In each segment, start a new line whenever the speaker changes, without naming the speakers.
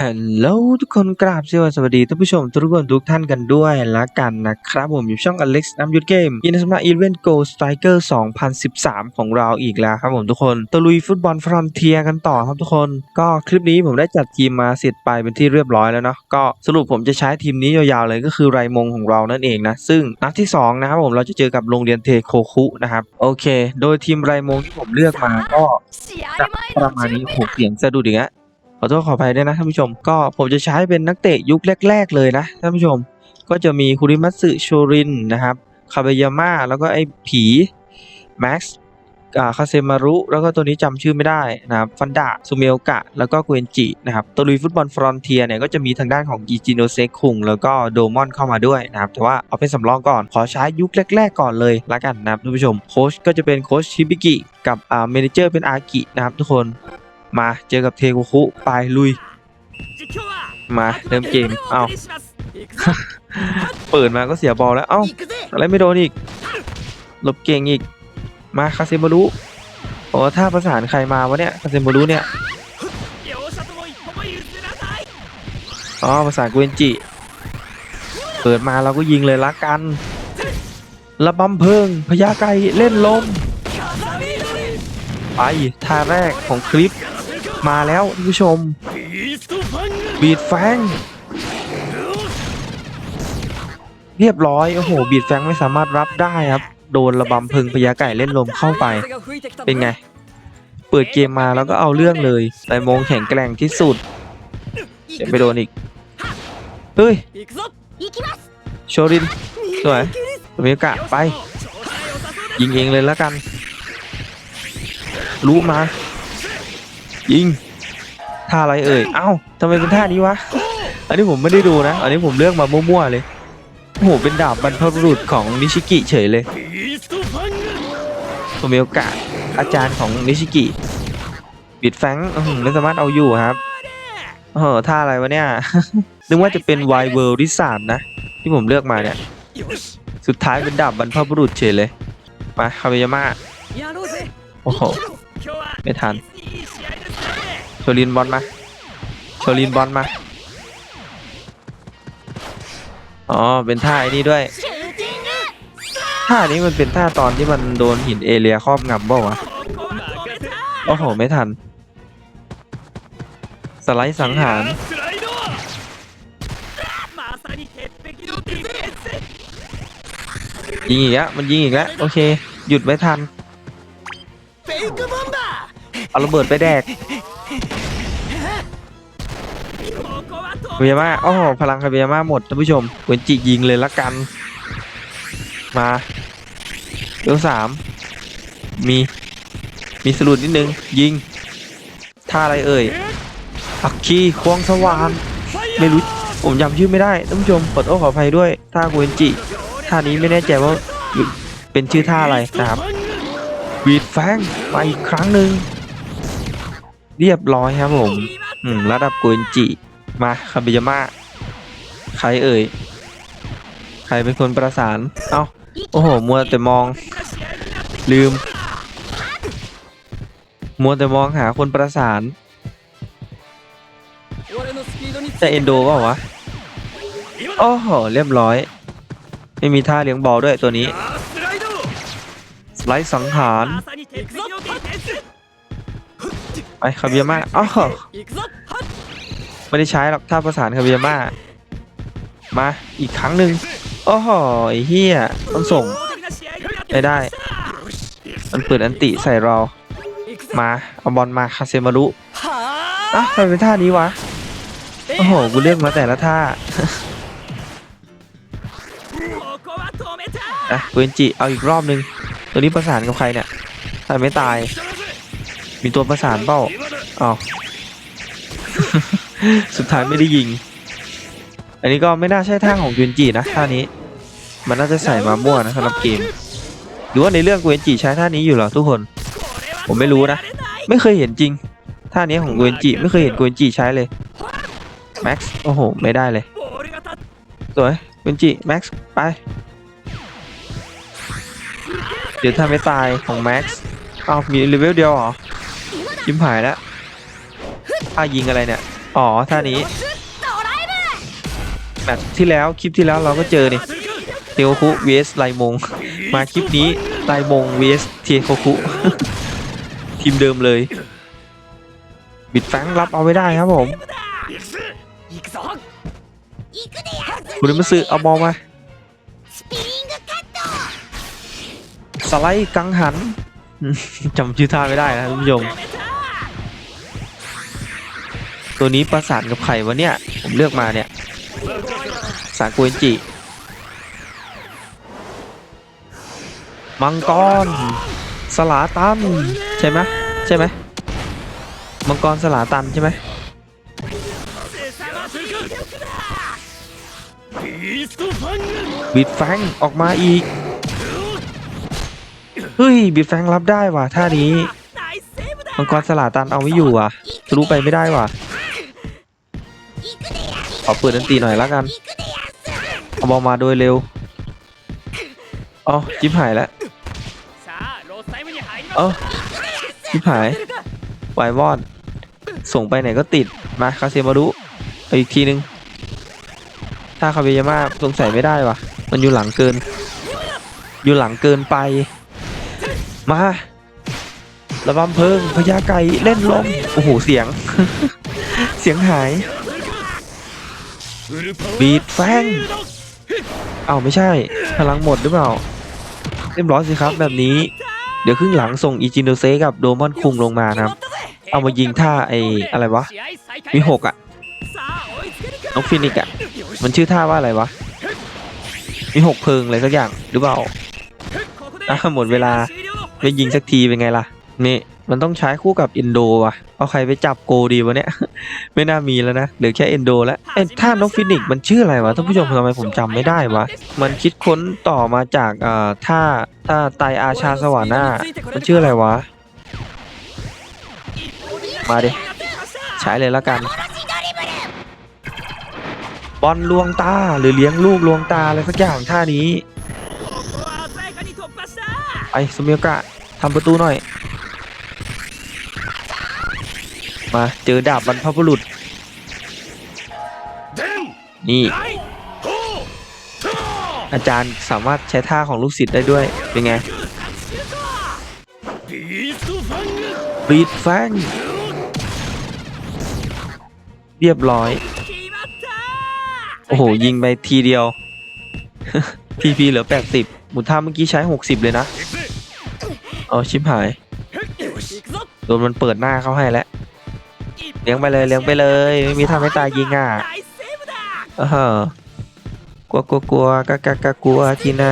ฮัลโหลทุกคนกราบสวัสดีท่านผู้ชม ทุกคนทุกท่านกันด้วยละกันนะครับ ผมอยู่ช่อง Alex น้ำยุทธเกมยินดีต้อนรับอีเวนต์ Go Striker 2013 ของเราอีกแล้วครับผมทุกคนตะลุยฟุตบอลฟรอนเทียกันต่อครับทุกคน ก็คลิปนี้ผมได้จัดทีมมาเสร็จไปเป็นที่เรียบร้อยแล้วเนาะก็สรุปผมจะใช้ทีมนี้ยาวๆเลยก็คือไรมงของเรานั่นเองนะซึ่งนัดที่2นะครับผมเราจะเจอกับโรงเรียนเทโคคุนะครับโอเค โดยทีมไรมงที่ผมเลือกมาก็ประมาณนี้โอ้โหเสียงสะดุดอีกแล้วข อโทษขออภัยด้วยนะท่านผู้ชม ก็ผมจะใช้เป็นนักเตะยุคแรก ๆ เลยนะท่านผู้ชม ก็จะมีคุริมัตสึโชรินนะครับคาเบยาม่าแล้วก็ไอ้ผีแม็กซ์คาเซมารุ แล้วก็ตัวนี้จำชื่อไม่ได้นะครับฟันดะซูเมลกะ แล้วก็เกวนจินะครับตัวลุยฟุตบอลฟรอนเทียเนี่ยก็จะมีทางด้านของอีจิโนเซคุงแล้วก็โดมอนเข้ามาด้วยนะครับ แต่ว่าเอาเป็นสำรองก่อน ขอใช้ยุคแรก ๆ ก่อนเลยละกันนะครับท่านผู้ชม โค้ชก็จะเป็นโค้ชชิบิกิ กับอ่าเมนเจอร์เป็นอากินะครับทุกคน มาเจอกับเทคุคุไปลุย มาเริ่มเกม เอ้าเปิดมาก็เสียบอลแล้ว เอ้า อะไรไม่โดนอีก หลบเก่งอีก มาคาเซมารุโอ้ถ้าประสานใครมาวะเนี่ยคาเซมารุเนี่ยอ๋อประสานเกวนจิ เปิดมาเราก็ยิงเลยละกันระบำเพิงพญาไก่เล่นลม ไปท่าแรกของคลิป มาแล้วท่านผู้ชม บีดแฟง เรียบร้อย โอ้โห บีดแฟงไม่สามารถรับได้ครับ โดนระบำพิงพญาไก่เล่นลมเข้าไป เป็นไง เปิดเกมมาแล้วก็เอาเรื่องเลยแต่โมงแข็งแกร่งที่สุดเดี๋ยวไปโดนอีก เฮ้ย โชริน สวยมีโอกาสไป ยิงเองเลยแล้วกัน รู้มา ยิงท่าอะไรเอ่ยเอ้าทำไมเป็นท่านี้วะอันนี้ผมไม่ได้ดูนะ อันนี้ผมเลือกมามั่วๆเลยโอ้โหเป็นดาบบรรพบุรุษของนิชิกิเฉยเลยผมมีโอกาสอาจารย์ของนิชิกิบิดแฟงหือไม่สามารถเอาอยู่ครับเออท่าอะไรวะเนี่ย นึกว่าจะเป็นไวเวิลด์ที่สามนะ ที่ผมเลือกมาเนี่ย สุดท้ายเป็นดาบบรรพบุรุษเฉยเลย มาคาเบยาม่าโอ้โห ไม่ทัน โชลินบอลมาโชลินบอลมา อ๋อ เป็นท่าไอ้นี่ด้วย ท่านี้มันเป็นท่าตอนที่มันโดนหินเอเลียครอบงำบ่าวะโอ้โห ไม่ทัน สไลด์สังหาร ยิงอีกแล้วมันยิงอีกแล้ว โอเค หยุดไว้ทัน เอาระเบิดไปแดก คาเบียมาโอ้โหพลังคาเบียมาหมดท่านผู้ชมเวนจิยิงเลยละกัน มาเดี๋ยวสามมีมีสลุดนิดนึง ยิงท่าอะไรเอ่ยอักคีควงสว่านไม่รู้ผมจำชื่อไม่ได้ท่านผู้ชมขอโทษขออภัยด้วยท่าเวนจิท่านี้ไม่แน่ใจว่าเป็นชื่อท่าอะไรนะครับบีดแฟงมาอีกครั้งหนึ่งเรียบร้อยครับผมระดับกเอนจิ มาคาบิยาม่าใครเอ่ย ใครเป็นคนประสาน เอ้า โอ้โห มัวแต่มอง ลืม มัวแต่มองหาคนประสาน จะเอนโดเปล่าวะ โอ้โห เรียบร้อย ไม่มีท่าเลี้ยงบอลด้วยตัวนี้ สไลด์สังหาร ไปคาบียามาอ้าว ไม่ได้ใช้หรอกท่าประสานคาเบียมามาอีกครั้งหนึ่งโอ้โหเฮียต้องส่งไม่ได้ มันเปิดอันติใส่เรา มาเอาบอลมาคาเซมารุอะทำไมเป็นท่านี้วะ โอ้โห กูเลือกมาแต่ละท่าอะเวนจิเอาอีกรอบนึง ตัวนี้ประสานกับใครเนี่ยทำไมไม่ตาย มีตัวประสานเปล่าอ้าว สุดท้ายไม่ได้ยิง อันนี้ก็ไม่น่าใช่ท่าของเวนจินะท่านี้ มันน่าจะใส่มามั่วนะสำหรับเกมหรือว่าในเรื่องเวนจิใช้ท่านี้อยู่เหรอทุกคน ผมไม่รู้นะ ไม่เคยเห็นจริง ท่านี้ของเวนจิไม่เคยเห็นเวนจิใช้เลยแม็กซ์โอ้โห ไม่ได้เลยสวยเวนจิแม็กซ์ไป เดี๋ยวถ้าไม่ตายของแม็กซ์อ้าวมีเลเวลเดียวเหรอยิ้มหายแล้วอ้ายิงอะไรเนี่ย อ๋อท่านี้แบบที่แล้วคลิปที่แล้วเราก็เจอเนี่ยเทโคคุ vs สไลมง มาคลิปนี้ไลมง vs เทโคคุทีมเดิมเลย บิดแฟงรับเอาไม่ได้ครับผมคุณมาซื่อเอาบอลมาสไลด์กังหันจำชื่อท่าไม่ได้นะคุณผู้ชม ตัวนี้ประสานกับไข่วะเนี่ย ผมเลือกมาเนี่ย สากุนจิ มังกร สลาตัน ใช่ไหมใช่ไหมมังกรสลาตันใช่ไหมบิดแฟงออกมาอีก เฮ้ย บิดแฟงรับได้ว่ะท่านี้ มังกรสลาตันเอาไม่อยู่อะทะลุไปไม่ได้ว่ะ ขอเปิดดนตรีหน่อยละกัน เอาบอลมาโดยเร็วอ๋อจิ๊บหายแล้วเออจิ๊บหายวายวอด ส่งไปไหนก็ติด มาคาเซมารุอีกทีนึง ถ้าคาเบยาม่าสงสัยไม่ได้วะมันอยู่หลังเกิน อยู่หลังเกินไป มาระบำเพิงพญาไก่เล่นลม โอ้โห เสียง เสียงหาย บีดแฟงเอ้าไม่ใช่ พลังหมดหรือเปล่า เรียบร้อยสิครับแบบนี้ เดี๋ยวครึ่งหลังส่งอีจินโดเซกับโดมอนคุมลงมานะเอามายิงท่าไอ้อะไรวะมีหกอะนกฟินิกอะมันชื่อท่าว่าอะไรวะ มีหกเพิงอะไรสักอย่างหรือเปล่าหมดเวลาไม่ยิงสักทีเป็นไงล่ะ นี่ มันต้องใช้คู่กับอินโดว่ะ เอาใครไปจับโกดีวะเนี่ย ไม่น่ามีแล้วนะเหลือแค่อินโดแล้วไอ้ท่านต้องฟินิกมันชื่ออะไรวะท่านผู้ชมทำไมผมจำไม่ได้วะ มันคิดค้นต่อมาจากอ่าท่าท่าไตอาชาสวาน่ามันชื่ออะไรวะ มาดิใช้เลยละกัน บอลลวงตาหรือเลี้ยงลูกลวงตาอะไรสักอย่างท่านี้ ไอ้สมิโอกะทำประตูหน่อย มาเจอดาบบรรพบุรุษ นี่อาจารย์สามารถใช้ท่าของลูกศิษย์ได้ด้วย เป็นไงปีดฟัง เรียบร้อย โอ้โห ยิงไปทีเดียวทีพีเหลือ 80 หมุนท่าเมื่อกี้ใช้ 60 เลยนะ เอาชิมหาย โดนมันเปิดหน้าเข้าให้แล้ว เลี้ยงไปเลยเลี้ยงไปเลย ไม่มีทางให้ตายยิงอะเออกลัวกลัวกลัวกะกะกะกลัวทีไหน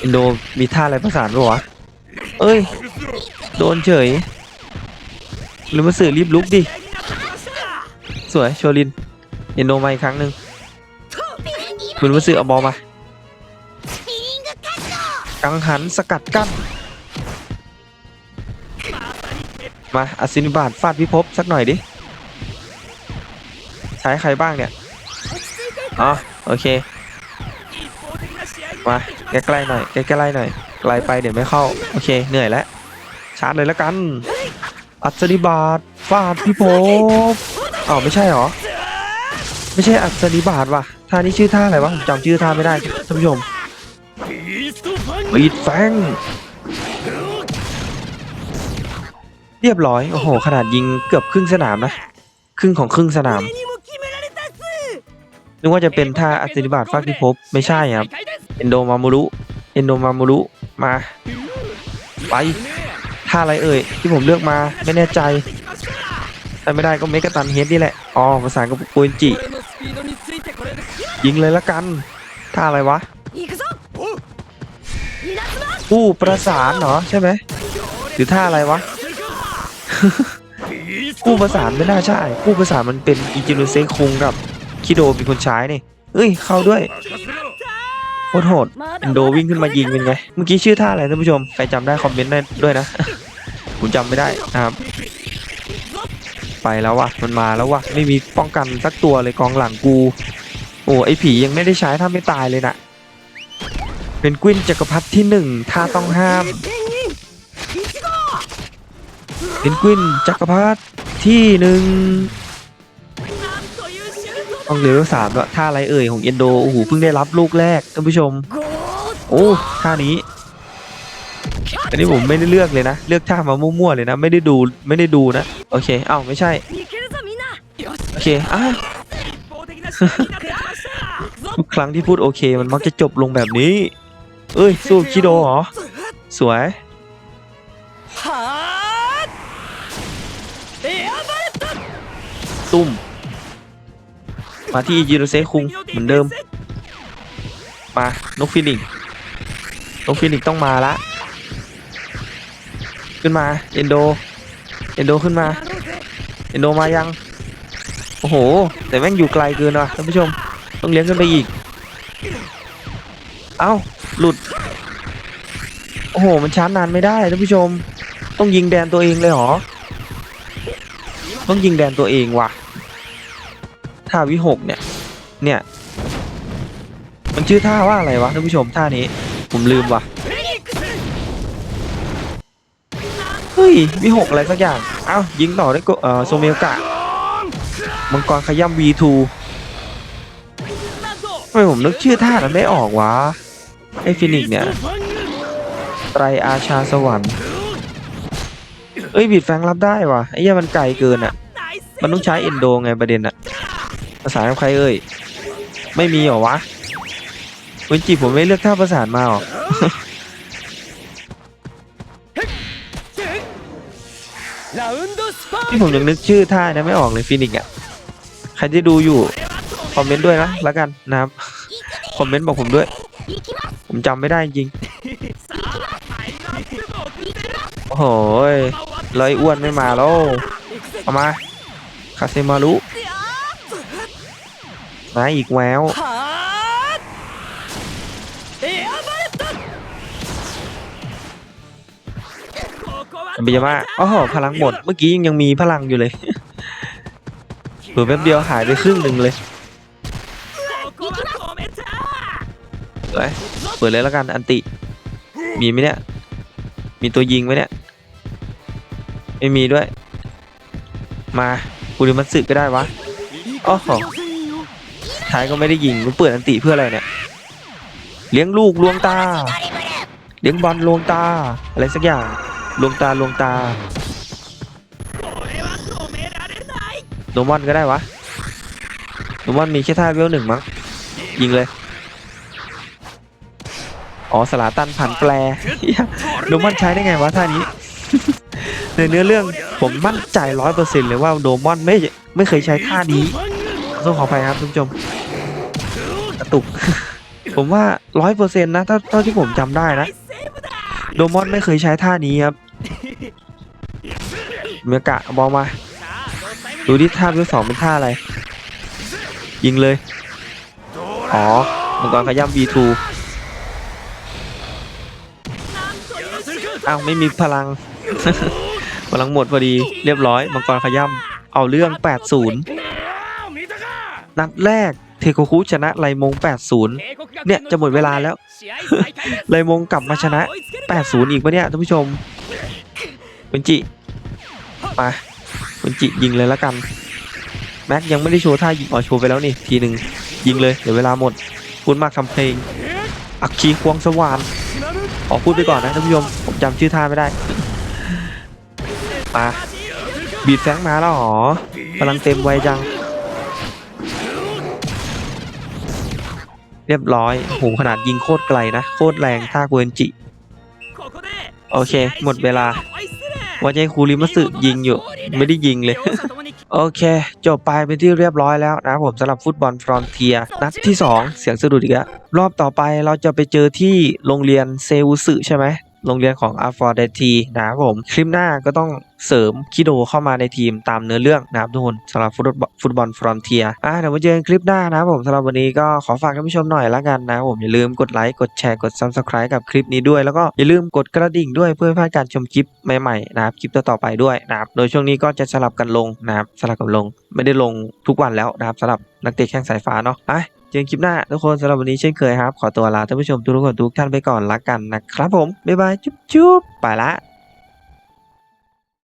อินโดมีท่าอะไรประสานปะวะเอ้ย โดนเฉยหรือมาสื่อรีบลุกดิ สวยโชลินอินโดมาอีกครั้งหนึ่งหรือมาสื่อเอาบอลมากังหันสกัดกั้น มาอสินิบาทฟาดพิภพสักหน่อยดิ ใช้ใครบ้างเนี่ย อ๋อ โอเค มาใกล้ๆหน่อยใกล้ๆหน่อยไกลไปเดี๋ยวไม่เข้า โอเค เหนื่อยแล้วชาร์จเลยแล้วกัน อัศนิบาทฟาดพิภพอ๋อไม่ใช่หรอ ไม่ใช่อัศนิบาทว่ะท่านี้ชื่อท่าอะไรวะจำชื่อท่าไม่ได้ท่านผู้ชมบีดแฟง เรียบร้อย โอ้โห ขนาดยิงเกือบครึ่งสนามนะ ครึ่งของครึ่งสนาม นึกว่าจะเป็นท่าอัศนิบาตฟากที่พบ ไม่ใช่ครับ เอนโดมามูรุ เอนโดมามูรุ มา ไปท่าอะไรเอ่ย ที่ผมเลือกมาไม่แน่ใจ แต่ไม่ได้ก็เมกะตันเฮดนี่แหละ อ๋อภาษากับปุนจิ ยิงเลยละกัน ท่าอะไรวะอู้ประสานเหรอใช่ไหมหรือท่าอะไรวะ คู่ประสานไม่น่าใช่ คู่ประสานมันเป็นอิจิโนเซคุงกับคิโดมีคนใช้เนี่ยเอ้ย เข้าด้วยโคตรโหดอินโดวิ่งขึ้นมายิงเป็นไง เมื่อกี้ชื่อท่าอะไรท่านผู้ชม ใครจำได้คอมเมนต์ได้ด้วยนะ ผมจำไม่ได้นะครับ ไปแล้ววะมันมาแล้ววะไม่มีป้องกันสักตัวเลยกองหลังกู โอ้ไอผียังไม่ได้ใช้ถ้าไม่ตายเลยนะเป็นกวินจักรพรรดิที่หนึ่งท่าต้องห้าม เพนกวินจักรพรรดิที่หนึ่งต้องเหลือสามแล้ท่าไรเอ่ยของเอ็นโดโอ้โหเพิ่งได้รับลูกแรกท่านผู้ชม โอ้ท่านี้อันนี้ผมไม่ได้เลือกเลยนะ เลือกท่ามามั่วๆเลยนะ ไม่ได้ดูไม่ได้ดูนะ โอเคเอ้าไม่ใช่ โอเคอะทุกครั้งที่พูดโอเค มันมักจะจบลงแบบนี้ เอ้ยสู้คิโดเหรอ สวย ตุ้มมาที่อิโรเซคุงเหมือนเดิม มานกฟินิกซ์นกฟินิกซ์ต้องมาละ ขึ้นมาเอนโด เอนโดขึ้นมา เอนโดมายัง โอ้โห แต่แม่งอยู่ไกลเกินว่ะท่านผู้ชม ต้องเลี้ยงขึ้นไปอีก เอ้า หลุด โอ้โห มันชาร์จนานไม่ได้ท่านผู้ชม ต้องยิงแดนตัวเองเลยเหรอ ต้องยิงแดนตัวเองว่ะ ท่าวิหกเนี่ย เนี่ย มันชื่อท่าว่าอะไรวะท่านผู้ชมท่านี้ ผมลืมว่ะ เฮ้ย วิหกอะไรสักอย่าง เอ้ายิงต่อได้ก็เออโซเมลกะ มังกรขย้ำ
วี
ทำไมผมนึกชื่อท่านั้นไม่ออกวะ ไอฟินิกเนี่ย ไตรอาชาสวรรค์ เอ้ยบีดแฟงรับได้วะไอ้เหี้มันไกลเกินอะมันต้องใช้เอนโดไงประเด็นอะ ภาษานกับใครเอ่ย ไม่มีหรอวะวินจีผมไม่เลือกท่าประสานมาหรอ ที่ผมยังนึกชื่อท่านะไม่ออกเลยฟินิกอะ ใครที่ดูอยู่ คอมเมนต์ด้วยนะละกันนะครับ คอมเมนต์บอกผมด้วย ผมจำไม่ได้จริง โอ้โหลยอ้วนไม่มาแล้วเอามา คาเซมารุ มาอีกแล้ว
เบี
ยมาอ๋อพลังหมด เมื่อกี้ยังมีพลังอยู่เลยเผื่อแป๊บเดียวหายไปครึ่งหนึ่งเลย
ไป
เปิดเลยแล้วกันอันติ มีไหมเนี่ย มีตัวยิงไหมเนี่ย ไม่มีด้วย มากูดูมันสึกก็ได้วะอ๋อ ท้ายก็ไม่ได้ยิงมันเปิดอันติเพื่ออะไรเนี่ย เลี้ยงลูกลวงตา เลี้ยงบอลลวงตา อะไรสักอย่างลวงตาลวงตาโนมอนก็ได้วะโนมอนมีแค่ท่าเวลหนึ่งมั้งยิงเลย อ๋อสลาตันผันแปลโนมอนใช้ได้ไงวะท่านี้ ในเนื้อเรื่องผมมั่นใจร้อยเปอร์เซ็นต์เลยว่าโนมอนไม่ไม่เคยใช้ท่านี้ ต้ขอไปครับทุกผู้ชมกระตุก ผมว่าร้อยเปอร์เซ็นต์นะถ้าเท่าที่ผมจำได้นะ โดมอนไม่เคยใช้ท่านี้ครับเมกะบอลมา ดูที่ท่าเบลสองเป็นท่าอะไร ยิงเลย อ๋อมังกรขย้ำ B2 อ้าวไม่มีพลัง พลังหมดพอดีเรียบร้อย มังกรขย้ำเอาเรื่อง 80 นัดแรกเทโกคุชนะไลมง 80 เนี่ย จะหมดเวลาแล้ว ไลมงกลับมาชนะ 80 อีกปะเนี่ยท่านผู้ชมคุณจิมาคุณจิยิงเลยละกัน แม็กยังไม่ได้โชว์ท่ายิงอ๋อโชว์ไปแล้วนี่ทีหนึ่งยิงเลยเดี๋ยวเวลาหมดคุณมากทำเพลง อักคีควงสว่านออกพูดไปก่อนนะท่านผู้ชมผมจำชื่อท่าไม่ได้มาบีดแฟงมาแล้วหรอพลังเต็มไวจัง เรียบร้อยหูขนาดยิงโคตรไกลนะ โคตรแรงท่าเกวนจิ โอเค หมดเวลาว่าใจคูริมัสึยิงอยู่ ไม่ได้ยิงเลย โอเค จบไปเป็นที่เรียบร้อยแล้วนะผมสำหรับฟุตบอลฟรอนเทียนัดที่ 2 เสียงสะดุดอีกแล้วรอบต่อไปเราจะไปเจอที่โรงเรียนเซอุสึใช่ไหม โรงเรียนของอาฟอร์เดทีนะครับผม คลิปหน้าก็ต้องเสริมคิโดเข้ามาในทีมตามเนื้อเรื่องนะครับทุกคนสำหรับฟุตบอลฟุตบอลฟรอนเทียอะเดี๋ยวมาเจอกันคลิปหน้านะครับผมสำหรับวันนี้ก็ขอฝากท่านผู้ชมหน่อยละกันนะครับผมอย่าลืมกดไลค์กดแชร์กด Subscribe กับคลิปนี้ด้วย แล้วก็อย่าลืมกดกระดิ่งด้วยเพื่อไม่พลาดการชมคลิปใหม่ๆนะครับคลิปต่อๆไปด้วยนะครับโดยช่วงนี้ก็จะสลับกันลงนะครับสลับกันลง ไม่ได้ลงทุกวันแล้วนะครับสำหรับนักเตะแข้งสายฟ้าเนาะไป จอกันคลิปหน้าทุกคนสำหรับวันนี้เช่นเคยครับ ขอตัวลาท่านผู้ชมทุกคนทุกท่านไปก่อนละกันนะครับผม บ๊ายบาย จุ๊บจุ๊บไปละ